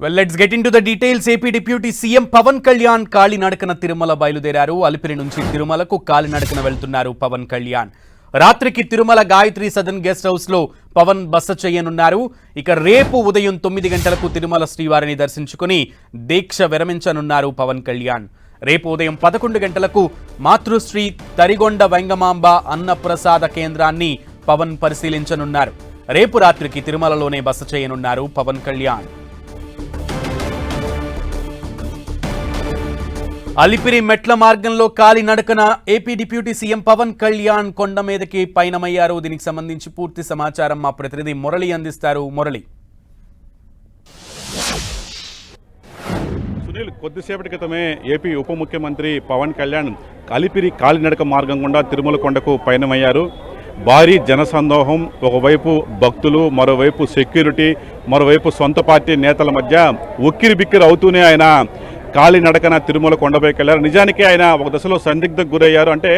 Well let's get into the details AP deputy CM Pawan Kalyan కాలినడకన తిరుమల బయలుదేరారు అలిపిరి నుంచి తిరుమలకు కాలినడకన వెళ్తున్నారు పవన్ కళ్యాణ్ రాత్రికి తిరుమల గాయత్రి సదన్ గెస్ట్ హౌస్లో పవన్ బస చేయనున్నారు ఇక రేపు ఉదయం తొమ్మిది గంటలకు తిరుమల శ్రీవారిని దర్శించుకుని దీక్ష విరమించనున్నారు పవన్ కళ్యాణ్ రేపు ఉదయం పదకొండు గంటలకు మాతృశ్రీ తరిగొండ వెంగమాంబ అన్నప్రసాద కేంద్రాన్ని పవన్ పరిశీలించనున్నారు. రేపు రాత్రికి తిరుమలలోనే బస చేయనున్నారు పవన్ కళ్యాణ్ అలిపిరి మెట్ల మార్గంలో కాలి నడకన AP deputy CM Pawan Kalyan కొండ మీదకి పయనమయ్యారు. దీనికి సంబంధించి పూర్తి సమాచారం మా ప్రతినిధి మురళి అందిస్తారు. మురళి. సునీల్ కొద్దిసేపటి క్రితమే ఏపీ ఉప ముఖ్యమంత్రి పవన్ కళ్యాణ్ అలిపిరి కాలినడక మార్గం గుండా తిరుమల కొండకు పయనమయ్యారు. భారీ జనసందోహం ఒకవైపు భక్తులు మరోవైపు సెక్యూరిటీ మరోవైపు సొంత పార్టీ నేతల మధ్య ఉక్కిరి బిక్కిరి అవుతూనే ఆయన కాలినడకన తిరుమల కొండపైకి వెళ్ళారు నిజానికి ఆయన ఒక దశలో సందిగ్ధకు గురయ్యారు. అంటే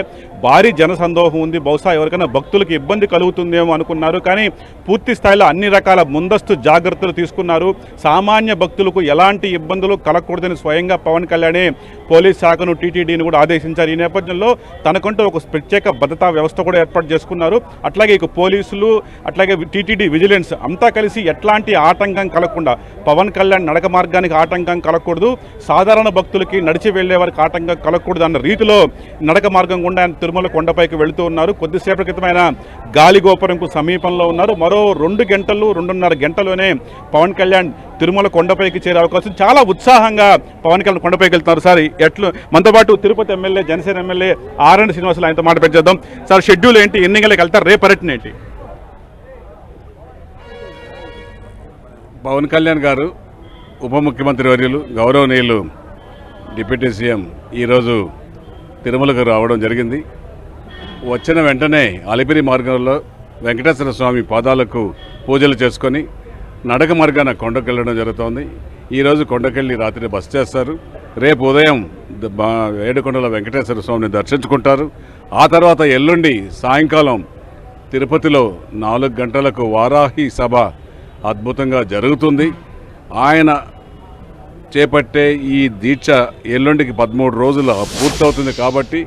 భారీ జనసందోహం ఉంది. బహుశా ఎవరికైనా భక్తులకు ఇబ్బంది కలుగుతుందేమో అనుకున్నారు. కానీ పూర్తి స్థాయిలో అన్ని రకాల ముందస్తు జాగ్రత్తలు తీసుకున్నారు. సామాన్య భక్తులకు ఎలాంటి ఇబ్బందులు కలగకూడదని స్వయంగా పవన్ కళ్యాణే పోలీస్ శాఖను టీటీడీని కూడా ఆదేశించారు. ఈ నేపథ్యంలో తనకంటూ ఒక ప్రత్యేక భద్రతా వ్యవస్థ కూడా ఏర్పాటు చేసుకున్నారు. అట్లాగే ఇక పోలీసులు అట్లాగే టీటీడీ విజిలెన్స్ అంతా కలిసి ఎట్లాంటి ఆటంకం కలగకుండా పవన్ కళ్యాణ్ నడక మార్గానికి ఆటంకం కలగకూడదు. సాధారణ భక్తులకి నడిచి వెళ్ళే వారికి ఆటంకం కలగకూడదు అన్న రీతిలో నడక మార్గం గుండా ఆయన తిరుమల కొండపైకి వెళుతూ ఉన్నారు. కొద్దిసేపటి క్రితమైన గాలిగోపురంకు సమీపంలో ఉన్నారు. మరో రెండు గంటలు రెండున్నర గంటలోనే పవన్ కళ్యాణ్ తిరుమల కొండపైకి చేరే అవకాశం చాలా ఉత్సాహంగా పవన్ కళ్యాణ్ కొండపైకి వెళ్తున్నారు. సార్ ఎట్లు మనతో పాటు తిరుపతి ఎమ్మెల్యే జనసేన ఎమ్మెల్యే ఆర్ఎన్ శ్రీనివాసులు ఆయనతో మాట పెంచేద్దాం సార్ షెడ్యూల్ ఏంటి? ఎన్ని గంటలకు వెళ్తారు? రేపు పర్యటన ఏంటి పవన్ కళ్యాణ్ గారు ఉప ముఖ్యమంత్రి వర్యులు గౌరవనీయులు డిప్యూటీ సీఎం ఈరోజు తిరుమలకు రావడం జరిగింది. వచ్చిన వెంటనే అలిపిరి మార్గంలో వెంకటేశ్వర స్వామి పాదాలకు పూజలు చేసుకొని నడక మార్గాన కొండకు వెళ్ళడం జరుగుతోంది. ఈరోజు కొండకెళ్ళి రాత్రి బస్ చేస్తారు. రేపు ఉదయం ఏడుకొండల వెంకటేశ్వర స్వామిని దర్శించుకుంటారు. ఆ తర్వాత ఎల్లుండి సాయంకాలం తిరుపతిలో నాలుగు గంటలకు వారాహి సభ అద్భుతంగా జరుగుతుంది. ఆయన చేపట్టే ఈ దీక్ష ఎల్లుండికి పదమూడు రోజులు పూర్తవుతుంది కాబట్టి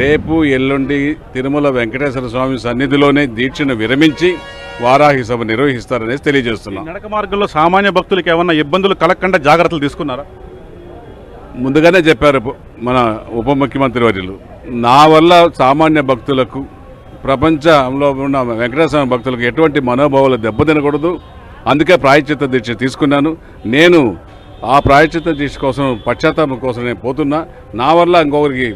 రేపు ఎల్లుండి తిరుమల వెంకటేశ్వర స్వామి సన్నిధిలోనే దీక్షను విరమించి వారాహి సభ నిర్వహిస్తారనేసి తెలియజేస్తున్నాం. నడక మార్గంలో సామాన్య భక్తులకు ఏమన్నా ఇబ్బందులు కలగకుండా జాగ్రత్తలు తీసుకున్నారా? ముందుగానే చెప్పారు మన ఉప ముఖ్యమంత్రి వర్యులు నా వల్ల సామాన్య భక్తులకు ప్రపంచంలో ఉన్న వెంకటేశ్వర భక్తులకు ఎటువంటి మనోభావాలు దెబ్బతినకూడదు. అందుకే ప్రాయశ్చిత్త దీక్ష తీసుకున్నాను. నేను ఆ ప్రాయచిత్త దీక్ష కోసం పశ్చాత్తాపం కోసం నేను పోతున్నా. నా వల్ల ఇంకొకరికి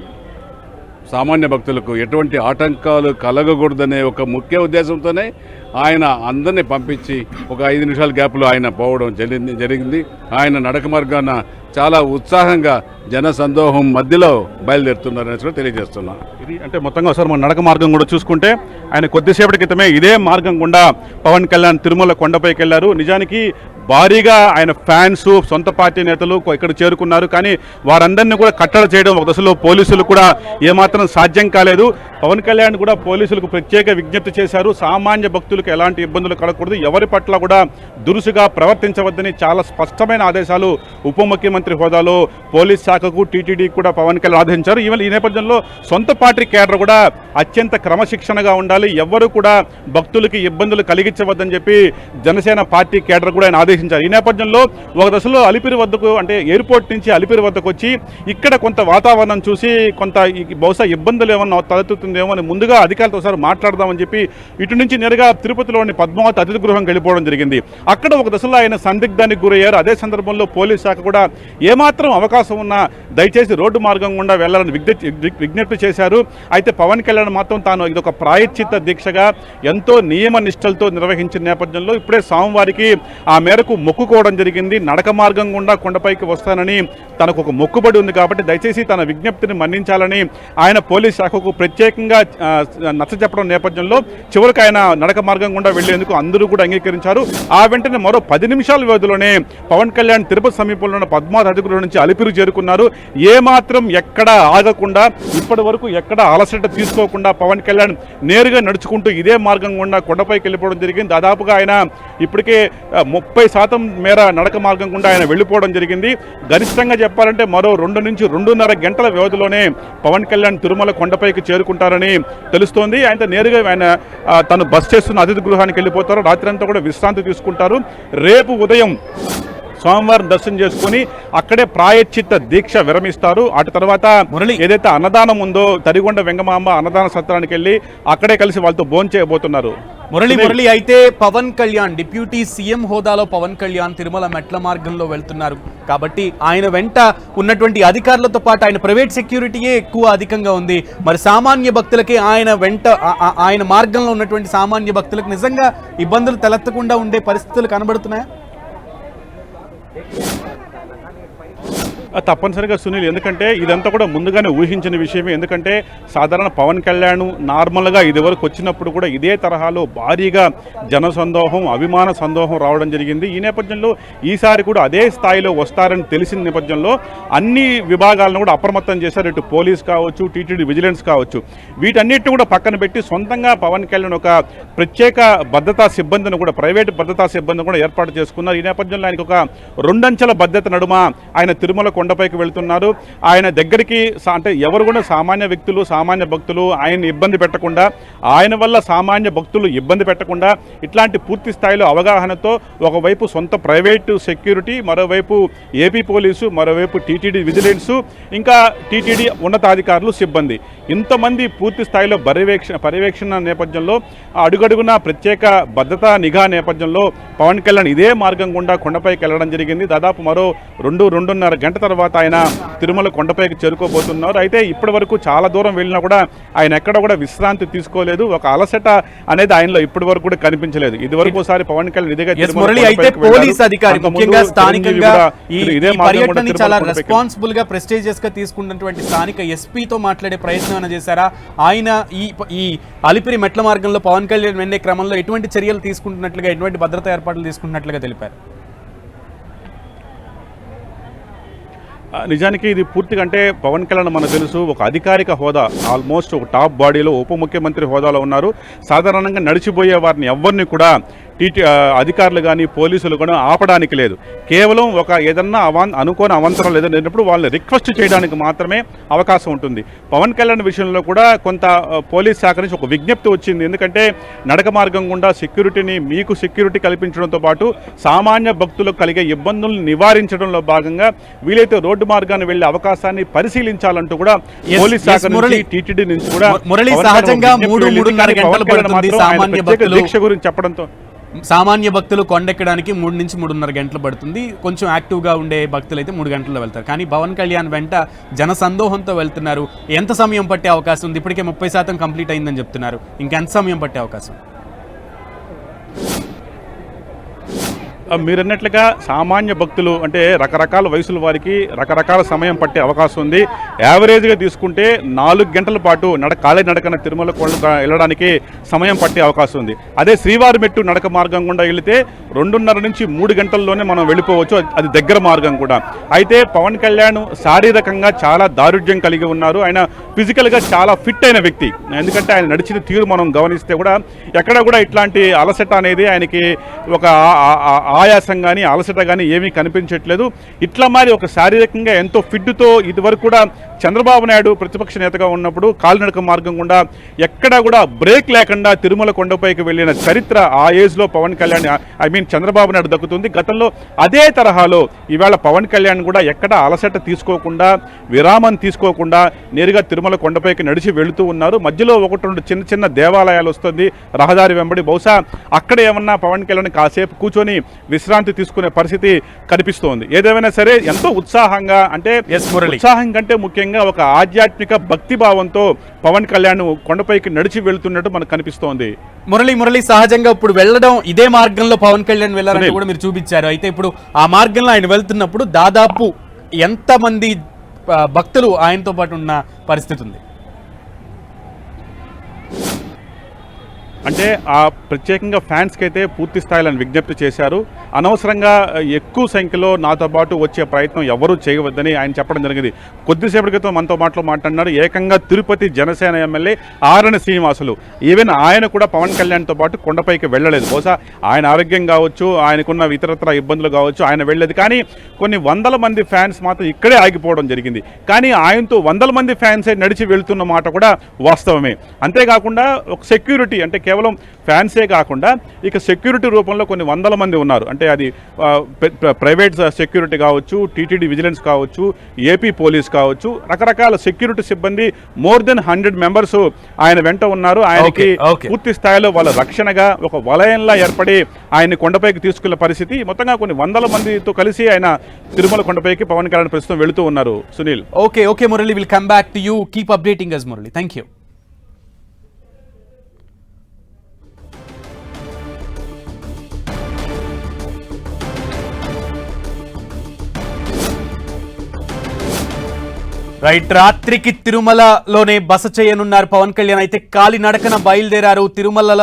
సామాన్య భక్తులకు ఎటువంటి ఆటంకాలు కలగకూడదనే ఒక ముఖ్య ఉద్దేశంతోనే ఆయన అందరినీ పంపించి ఒక ఐదు నిమిషాల గ్యాప్లో ఆయన పోవడం జరిగింది జరిగింది. ఆయన నడక మార్గాన చాలా ఉత్సాహంగా జన సందోహం మధ్యలో బయలుదేరుతున్నారని కూడా తెలియజేస్తున్నా. ఇది అంటే మొత్తంగా ఒకసారి మన నడక మార్గం కూడా చూసుకుంటే ఆయన కొద్దిసేపటి క్రితమే ఇదే మార్గం గుండా పవన్ కళ్యాణ్ తిరుమల కొండపైకి వెళ్ళారు. నిజానికి భారీగా ఆయన ఫ్యాన్స్ సొంత పార్టీ నేతలు ఇక్కడ చేరుకున్నారు. కానీ వారందరినీ కూడా కట్టడి చేయడం ఒక దశలో పోలీసులు కూడా ఏమాత్రం సాధ్యం కాలేదు. పవన్ కళ్యాణ్ కూడా పోలీసులకు ప్రత్యేక విజ్ఞప్తి చేశారు. సామాన్య భక్తులకు ఎలాంటి ఇబ్బందులు కలగకూడదు. ఎవరి పట్ల కూడా దురుసుగా ప్రవర్తించవద్దని చాలా స్పష్టమైన ఆదేశాలు ఉప ముఖ్యమంత్రి హోదాలో పోలీస్ శాఖకు టీటీడీ కూడా పవన్ కళ్యాణ్ ఆదేశించారు. ఈవెన్ ఈ నేపథ్యంలో సొంత పార్టీ కేడర్ కూడా అత్యంత క్రమశిక్షణగా ఉండాలి. ఎవరు కూడా భక్తులకి ఇబ్బందులు కలిగించవద్దని చెప్పి జనసేన పార్టీ కేడర్ కూడా ఆయన ఆదేశించారు. ఈ నేపథ్యంలో ఒక దశలో అలిపిరి వద్దకు అంటే ఎయిర్పోర్ట్ నుంచి అలిపిరి వద్దకు వచ్చి ఇక్కడ కొంత వాతావరణం చూసి కొంత బహుశా ఇబ్బందులు ఏమన్నా తలెత్తుతుందేమో అని ముందుగా అధికారులతో ఒకసారి మాట్లాడదామని చెప్పి ఇటు నుంచి నేరుగా తిరుపతిలోని పద్మావతి అతిథి గృహం వెళ్ళిపోవడం జరిగింది. అక్కడ ఒక దశలో ఆయన సందిగ్ధానికి గురయ్యారు. అదే సందర్భంలో పోలీస్ శాఖ కూడా ఏమాత్రం అవకాశం ఉన్నా దయచేసి రోడ్డు మార్గం గుండా వెళ్ళాలని విజ్ఞప్తి విజ్ఞప్తి చేశారు. అయితే పవన్ కళ్యాణ్ మాత్రం తాను ఇదొక ప్రాయశ్చిత్త దీక్షగా ఎంతో నియమ నిష్టలతో నిర్వహించిన నేపథ్యంలో ఇప్పుడే స్వామివారికి ఆ మేరకు మొక్కుకోవడం జరిగింది. నడక మార్గం గుండా కొండపైకి వస్తానని తనకు ఒక మొక్కుబడి ఉంది కాబట్టి దయచేసి తన విజ్ఞప్తిని మన్నించాలని ఆయన పోలీస్ శాఖకు ప్రత్యేక వ్యతిరేకంగా నచ్చ చెప్పడం నేపథ్యంలో చివరికి ఆయన నడక మార్గం గుండా వెళ్ళేందుకు అందరూ కూడా అంగీకరించారు. ఆ వెంటనే మరో పది నిమిషాల వ్యవధిలోనే పవన్ కళ్యాణ్ తిరుపతి సమీపంలో ఉన్న పద్మావతి అధికారుల నుంచి అలిపిరి చేరుకున్నారు. ఏమాత్రం ఎక్కడ ఆగకుండా ఇప్పటి వరకు ఎక్కడ అలసట తీసుకోకుండా పవన్ కళ్యాణ్ నేరుగా నడుచుకుంటూ ఇదే మార్గం గుండా కొండపైకి వెళ్ళిపోవడం జరిగింది. దాదాపుగా ఆయన ఇప్పటికే ముప్పై శాతం మేర నడక మార్గం గుండా ఆయన వెళ్ళిపోవడం జరిగింది. గరిష్టంగా చెప్పాలంటే మరో రెండు నుంచి రెండున్నర గంటల వ్యవధిలోనే పవన్ కళ్యాణ్ తిరుమల కొండపైకి ఉంటారని తెలుస్తోంది. ఆయన నేరుగా ఆయన తను బస్ చేస్తున్న అతిథి గృహానికి వెళ్ళిపోతారు. రాత్రి అంతా కూడా విశ్రాంతి తీసుకుంటారు. రేపు ఉదయం సోమవారం దర్శనం చేసుకుని అక్కడే ప్రాయశ్చిత్త దీక్ష విరమిస్తారు. అటు తర్వాత మురళి. ఏదైతే అన్నదానం ఉందో తరిగొండ వెంగమాంబ అన్నదాన సత్రానికి వెళ్ళి అక్కడే కలిసి వాళ్ళతో భోజనం చేయబోతున్నారు. మురళి మురళి అయితే పవన్ కళ్యాణ్ డిప్యూటీ సీఎం హోదాలో పవన్ కళ్యాణ్ తిరుమల మెట్ల మార్గంలో వెళ్తున్నారు. కాబట్టి ఆయన వెంట ఉన్నటువంటి అధికారులతో పాటు ఆయన ప్రైవేట్ సెక్యూరిటీయే ఎక్కువ అధికంగా ఉంది. మరి సామాన్య భక్తులకి ఆయన వెంట ఆయన మార్గంలో ఉన్నటువంటి సామాన్య భక్తులకు నిజంగా ఇబ్బందులు తలెత్తకుండా ఉండే పరిస్థితులు కనబడుతున్నాయా? Take care. తప్పనిసరిగా సునీల్ ఎందుకంటే ఇదంతా కూడా ముందుగానే ఊహించిన విషయమే. ఎందుకంటే సాధారణ పవన్ కళ్యాణ్ నార్మల్గా ఇది వరకు వచ్చినప్పుడు కూడా ఇదే తరహాలో భారీగా జన సందోహం అభిమాన సందోహం రావడం జరిగింది. ఈ నేపథ్యంలో ఈసారి కూడా అదే స్థాయిలో వస్తారని తెలిసిన నేపథ్యంలో అన్ని విభాగాలను కూడా అప్రమత్తం చేశారు. ఇటు పోలీస్ కావచ్చు టీటీడీ విజిలెన్స్ కావచ్చు. వీటన్నిటిని కూడా పక్కన పెట్టి సొంతంగా పవన్ కళ్యాణ్ ఒక ప్రత్యేక భద్రతా సిబ్బందిని కూడా ప్రైవేట్ భద్రతా సిబ్బందిని కూడా ఏర్పాటు చేసుకున్నారు. ఈ నేపథ్యంలో ఆయనకు ఒక రెండంచెల భద్రత నడుమ ఆయన తిరుమల కొండపైకి వెళ్తున్నారు. ఆయన దగ్గరికి అంటే ఎవరు కూడా సామాన్య వ్యక్తులు సామాన్య భక్తులు ఆయన ఇబ్బంది పెట్టకుండా ఆయన వల్ల సామాన్య భక్తులు ఇబ్బంది పెట్టకుండా ఇట్లాంటి పూర్తి స్థాయిలో అవగాహనతో ఒకవైపు సొంత ప్రైవేటు సెక్యూరిటీ మరోవైపు ఏపీ పోలీసు మరోవైపు టీటీడీ విజిలెన్స్ ఇంకా టీటీడీ ఉన్నతాధికారులు సిబ్బంది. ఇంతమంది పూర్తి స్థాయిలో పర్యవేక్షణ పర్యవేక్షణ నేపథ్యంలో అడుగడుగున ప్రత్యేక భద్రతా నిఘా నేపథ్యంలో పవన్ కళ్యాణ్ ఇదే మార్గం గుండా కొండపైకి వెళ్ళడం జరిగింది. దాదాపు మరో రెండు రెండున్నర గంట తర్వాత ఆయన తిరుమల కొండపైకి చేరుకోబోతున్నారు. అయితే ఇప్పటి వరకు చాలా దూరం వెళ్ళినా కూడా ఆయన ఎక్కడ కూడా విశ్రాంతి తీసుకోలేదు. ఒక అలసట అనేది ఆయనలో ఇప్పటి వరకు కూడా కనిపించలేదు. ఇది వరకు ఒకసారి పవన్ కళ్యాణ్ ఇదిగా ఎస్ మురళి అయితే పోలీస్ అధికారి ముఖ్యంగా స్థానికంగా ఇదే పర్యటనని చాలా రెస్పాన్సిబుల్గా ప్రెస్టేజియస్గా తీసుకున్నటువంటి స్థానిక ఎస్పీతో మాట్లాడే ప్రయత్నం ఏమైనా చేశారా? ఆయన ఈ ఈ అలిపిరి మెట్ల మార్గంలో పవన్ కళ్యాణ్ వెళ్ళే క్రమంలో ఎటువంటి చర్యలు తీసుకుంటున్నట్లుగా ఎటువంటి భద్రతా ఏర్పాట్లు తీసుకుంటున్నట్లుగా తెలిపారు? నిజానికి ఇది పూర్తిగా అంటే పవన్ కళ్యాణ్ మనకు తెలుసు ఒక అధికారిక హోదా ఆల్మోస్ట్ ఒక టాప్ బాడీలో ఉప ముఖ్యమంత్రి హోదాలో ఉన్నారు. సాధారణంగా నడిచిపోయే వారిని ఎవరిని కూడా టీటీ అధికారులు కానీ పోలీసులు కూడా ఆపడానికి లేదు కేవలం ఒక ఏదన్నా అవాన్ అనుకోని అవంతరం లేదన్నప్పుడు వాళ్ళని రిక్వెస్ట్ చేయడానికి మాత్రమే అవకాశం ఉంటుంది పవన్ కళ్యాణ్ విషయంలో కూడా కొంత పోలీస్ శాఖ నుంచి ఒక విజ్ఞప్తి వచ్చింది ఎందుకంటే నడక మార్గం గుండా సెక్యూరిటీని మీకు సెక్యూరిటీ కల్పించడంతో పాటు సామాన్య భక్తులకు కలిగే ఇబ్బందులను నివారించడంలో భాగంగా వీలైతే రోడ్డు మార్గాన్ని వెళ్ళే అవకాశాన్ని పరిశీలించాలంటూ కూడా పోలీస్ శాఖ నుంచి. టీటీడీ నుంచి కూడా. దీక్ష గురించి చెప్పడంతో సామాన్య భక్తులు కొండెక్కడానికి మూడు నుంచి మూడున్నర గంటలు పడుతుంది. కొంచెం యాక్టివ్గా ఉండే భక్తులు అయితే మూడు గంటల్లో వెళ్తారు. కానీ పవన్ కళ్యాణ్ వెంట జన సందోహంతో వెళ్తున్నారు. ఎంత సమయం పట్టే అవకాశం ఉంది? ఇప్పటికే ముప్పై శాతం కంప్లీట్ అయిందని చెప్తున్నారు. ఇంకెంత సమయం పట్టే అవకాశం? మీరన్నట్లుగా సామాన్య భక్తులు అంటే రకరకాల వయసుల వారికి రకరకాల సమయం పట్టే అవకాశం ఉంది. యావరేజ్గా తీసుకుంటే నాలుగు గంటల పాటు నడ కాలే నడకన తిరుమల కొండ వెళ్ళడానికి సమయం పట్టే అవకాశం ఉంది. అదే శ్రీవారి మెట్టు నడక మార్గం గుండా వెళితే రెండున్నర నుంచి మూడు గంటల్లోనే మనం వెళ్ళిపోవచ్చు. అది- దగ్గర మార్గం కూడా. అయితే పవన్ కళ్యాణ్ శారీరకంగా చాలా దారుఢ్యం కలిగి ఉన్నారు. ఆయన ఫిజికల్గా చాలా ఫిట్ అయిన వ్యక్తి. ఎందుకంటే ఆయన నడిచిన తీరు మనం గమనిస్తే కూడా ఎక్కడ కూడా ఇట్లాంటి అలసట అనేది ఆయనకి ఒక ఆయాసం కానీ అలసట కానీ ఏమీ కనిపించట్లేదు. ఇట్లా మరి ఒక శారీరకంగా ఎంతో ఫిట్తో ఇదివరకు కూడా చంద్రబాబు నాయుడు ప్రతిపక్ష నేతగా ఉన్నప్పుడు కాలినడక మార్గం గుండా ఎక్కడా కూడా బ్రేక్ లేకుండా తిరుమల కొండపైకి వెళ్ళిన చరిత్ర ఆ ఏజ్లో పవన్ కళ్యాణ్ ఐ మీన్ చంద్రబాబు నాయుడు దక్కుతుంది. గతంలో అదే తరహాలో ఈవేళ పవన్ కళ్యాణ్ కూడా ఎక్కడ అలసట తీసుకోకుండా విరామం తీసుకోకుండా నేరుగా తిరుమల కొండపైకి నడిచి వెళుతూ ఉన్నారు. మధ్యలో ఒకటి రెండు చిన్న చిన్న దేవాలయాలు వస్తుంది. రహదారి వెంబడి బహుశా అక్కడ ఏమన్నా పవన్ కళ్యాణ్ కాసేపు కూర్చొని విశ్రాంతి తీసుకునే పరిస్థితి కనిపిస్తోంది. ఏదేమైనా సరే ఎంతో ఉత్సాహంగా అంటే. ఉత్సాహం కంటే ముఖ్యంగా ఒక ఆధ్యాత్మిక భక్తి భావంతో పవన్ కళ్యాణ్ కొండపైకి నడిచి వెళ్తున్నట్టు మనకు కనిపిస్తోంది. మురళి మురళి సహజంగా ఇప్పుడు వెళ్ళడం ఇదే మార్గంలో పవన్ కళ్యాణ్ వెళ్ళారంటే సునీల్. కూడా మీరు చూపించారు. అయితే ఇప్పుడు ఆ మార్గంలో ఆయన వెళ్తున్నప్పుడు దాదాపు ఎంతమంది భక్తులు ఆయనతో పాటు ఉన్న పరిస్థితి ఉంది? అంటే ఆ ప్రత్యేకంగా ఫ్యాన్స్కి అయితే పూర్తి స్థాయిలో విజ్ఞప్తి చేశారు. అనవసరంగా ఎక్కువ సంఖ్యలో నాతో పాటు వచ్చే ప్రయత్నం ఎవరూ చేయవద్దని ఆయన చెప్పడం జరిగింది. కొద్దిసేపటి క్రితం మనతో మాటలో మాట్లాడినారు ఏకంగా తిరుపతి జనసేన ఎమ్మెల్యే ఆరణ శ్రీనివాసులు. ఈవెన్ ఆయన కూడా పవన్ కళ్యాణ్తో పాటు కొండపైకి వెళ్ళలేదు. బహుశా ఆయన ఆరోగ్యం కావచ్చు ఆయనకున్న ఇతరత్ర ఇబ్బందులు కావచ్చు ఆయన వెళ్ళలేదు. కానీ కొన్ని వందల మంది ఫ్యాన్స్ మాత్రం ఇక్కడే ఆగిపోవడం జరిగింది. కానీ ఆయనతో వందల మంది ఫ్యాన్సే నడిచి వెళ్తున్న మాట కూడా వాస్తవమే. అంతేకాకుండా ఒక సెక్యూరిటీ అంటే కేవలం ఫ్యాన్సే కాకుండా ఇక సెక్యూరిటీ రూపంలో కొన్ని వందల మంది ఉన్నారు. అంటే అది పె- ప్ర- ప్రైవేట్ సెక్యూరిటీ కావచ్చు టీటీడీ విజిలెన్స్ కావచ్చు ఏపీ పోలీస్ కావచ్చు రకరకాల సెక్యూరిటీ సిబ్బంది మోర్ దెన్ హండ్రెడ్ మెంబర్స్ ఆయన వెంట ఉన్నారు. ఆయనకి. పూర్తి స్థాయిలో వాళ్ళ రక్షణగా ఒక వలయంలా ఏర్పడి ఆయన్ని కొండపైకి తీసుకెళ్ళే పరిస్థితి. మొత్తంగా కొన్ని వందల మందితో కలిసి ఆయన తిరుమల కొండపైకి పవన్ కళ్యాణ్ ప్రస్తుతం వెళుతూ ఉన్నారు. Sunil. Okay okay Murali will come back to you keep updating us Murali. Thank you right రాత్రికి తిరుమలలోనే బస చేయనున్నారు పవన్ కళ్యాణ్. అయితే కాలినడకన బయలుదేరారు తిరుమల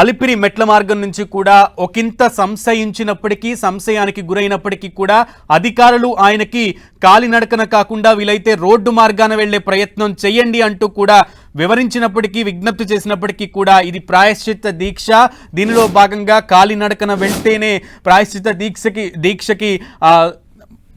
అలిపిరి మెట్ల మార్గం నుంచి కూడా ఒకంత సంశయించినప్పటికీ సంశయానికి గురైనప్పటికీ కూడా అధికారులు ఆయనకి కాలినడకన కాకుండా వీలైతే రోడ్డు మార్గాన వెళ్ళే ప్రయత్నం చేయండి అంటూ కూడా వివరించినప్పటికీ విజ్ఞప్తి చేసినప్పటికీ కూడా ఇది ప్రాయశ్చిత్త దీక్ష. దీనిలో భాగంగా కాలినడకన వెళ్తేనే ప్రాయశ్చిత్త దీక్షకి దీక్షకి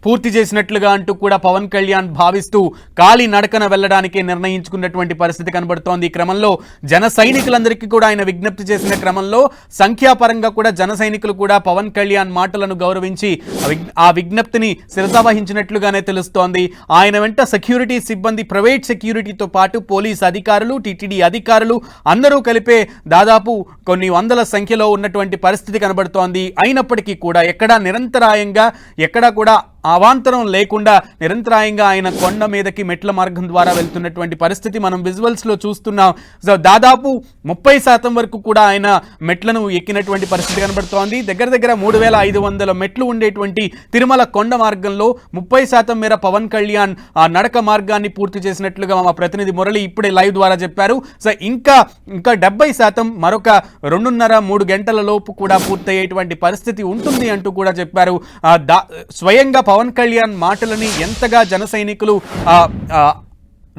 పూర్తి చేసినట్లుగా అంటూ కూడా పవన్ కళ్యాణ్ భావిస్తూ కాలి నడకన వెళ్ళడానికి నిర్ణయించుకున్నటువంటి పరిస్థితి కనబడుతోంది. ఈ క్రమంలో జన సైనికులందరికీ కూడా ఆయన విజ్ఞప్తి చేసిన క్రమంలో సంఖ్యాపరంగా కూడా జన సైనికులు కూడా పవన్ కళ్యాణ్ మాటలను గౌరవించి ఆ ఆ విజ్ఞప్తిని శిరసావహించినట్లుగానే తెలుస్తోంది. ఆయన వెంట సెక్యూరిటీ సిబ్బంది ప్రైవేట్ సెక్యూరిటీతో పాటు పోలీస్ అధికారులు టీటీడీ అధికారులు అందరూ కలిపే దాదాపు కొన్ని వందల సంఖ్యలో ఉన్నటువంటి పరిస్థితి కనబడుతోంది. అయినప్పటికీ కూడా ఎక్కడా నిరంతరాయంగా ఎక్కడా కూడా అవాంతరం లేకుండా నిరంతరాయంగా ఆయన కొండ మీదకి మెట్ల మార్గం ద్వారా వెళ్తున్నటువంటి పరిస్థితి మనం విజువల్స్లో చూస్తున్నాం. సో దాదాపు ముప్పై శాతం వరకు కూడా ఆయన మెట్లను ఎక్కినటువంటి పరిస్థితి కనబడుతోంది. దగ్గర దగ్గర మూడు వేల ఐదు వందల మెట్లు ఉండేటువంటి తిరుమల కొండ మార్గంలో ముప్పై శాతం మేర పవన్ కళ్యాణ్ ఆ నడక మార్గాన్ని పూర్తి చేసినట్లుగా మా ప్రతినిధి మురళి ఇప్పుడే లైవ్ ద్వారా చెప్పారు. సో ఇంకా ఇంకా డెబ్బై శాతం మరొక రెండున్నర మూడు గంటల లోపు కూడా పూర్తయ్యేటువంటి పరిస్థితి ఉంటుంది అంటూ కూడా చెప్పారు. దా- స్వయంగా పవన్ కళ్యాణ్ మాటలని ఎంతగా జన సైనికులు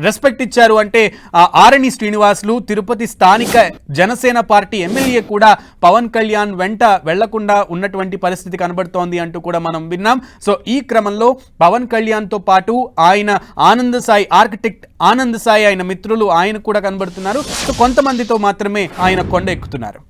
రెస్పెక్ట్ ఇచ్చారు అంటే ఆరణి శ్రీనివాసులు తిరుపతి స్థానిక జనసేన పార్టీ ఎమ్మెల్యే కూడా పవన్ కళ్యాణ్ వెంట వెళ్ళకుండా ఉన్నటువంటి పరిస్థితి కనబడుతోంది అంటూ కూడా మనం విన్నాం. సో ఈ క్రమంలో పవన్ కళ్యాణ్తో పాటు ఆయన ఆనంద సాయి ఆర్కిటెక్ట్ ఆనంద్ సాయి ఆయన మిత్రులు ఆయన కూడా కనబడుతున్నారు. సో కొంతమందితో మాత్రమే ఆయన కొండ ఎక్కుతున్నారు.